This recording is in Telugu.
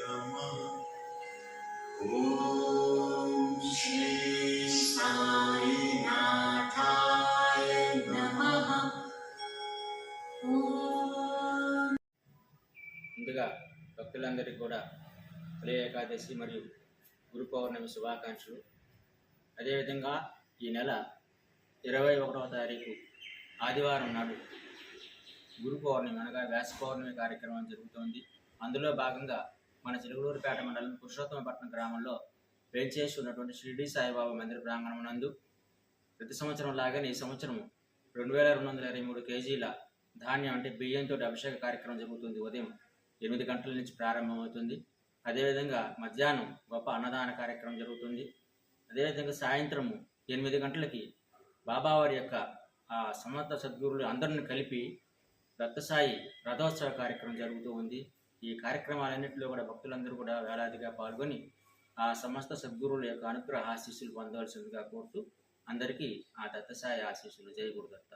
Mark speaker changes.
Speaker 1: नमः ॐ श्री साईनाथाय नमः
Speaker 2: ముందుగా భక్తులందరికీ కూడా తొలి ఏకాదశి మరియు గురు పౌర్ణమి శుభాకాంక్షలు అదేవిధంగా ఈ నెల ఇరవై ఒకటవ తారీఖు ఆదివారం నాడు గురు పౌర్ణమి అనగా వ్యాస పౌర్ణమి కార్యక్రమం జరుగుతోంది. అందులో భాగంగా మన చిలుగులూరుపేట మండలం పురుషోత్తమపట్నం గ్రామంలో వేంచేసి ఉన్నటువంటి షిరిడి సాయిబాబా మందిర ప్రాంగణం నందు ప్రతి సంవత్సరం లాగానే ఈ సంవత్సరం రెండు వేల రెండు వందల ఇరవై మూడు కేజీల ధాన్యం అంటే బియ్యంతో అభిషేక కార్యక్రమం జరుగుతుంది. ఉదయం ఎనిమిది గంటల నుంచి ప్రారంభమవుతుంది. అదేవిధంగా మధ్యాహ్నం గొప్ప అన్నదాన కార్యక్రమం జరుగుతుంది. అదేవిధంగా సాయంత్రము ఎనిమిది గంటలకి బాబావారి యొక్క ఆ సమర్థ సద్గురులు అందరిని కలిపి దత్తసాయి రథోత్సవ కార్యక్రమం జరుగుతూ ఉంది. ఈ కార్యక్రమాలన్నింటిలో కూడా భక్తులందరూ కూడా వేలాదిగా పాల్గొని ఆ సమస్త సద్గురువుల యొక్క అనుగ్రహ ఆశీస్సులు పొందవలసిందిగా కోరుతూ అందరికీ ఆ దత్తసాయి ఆశీస్సులు. జయ గురుదత్త.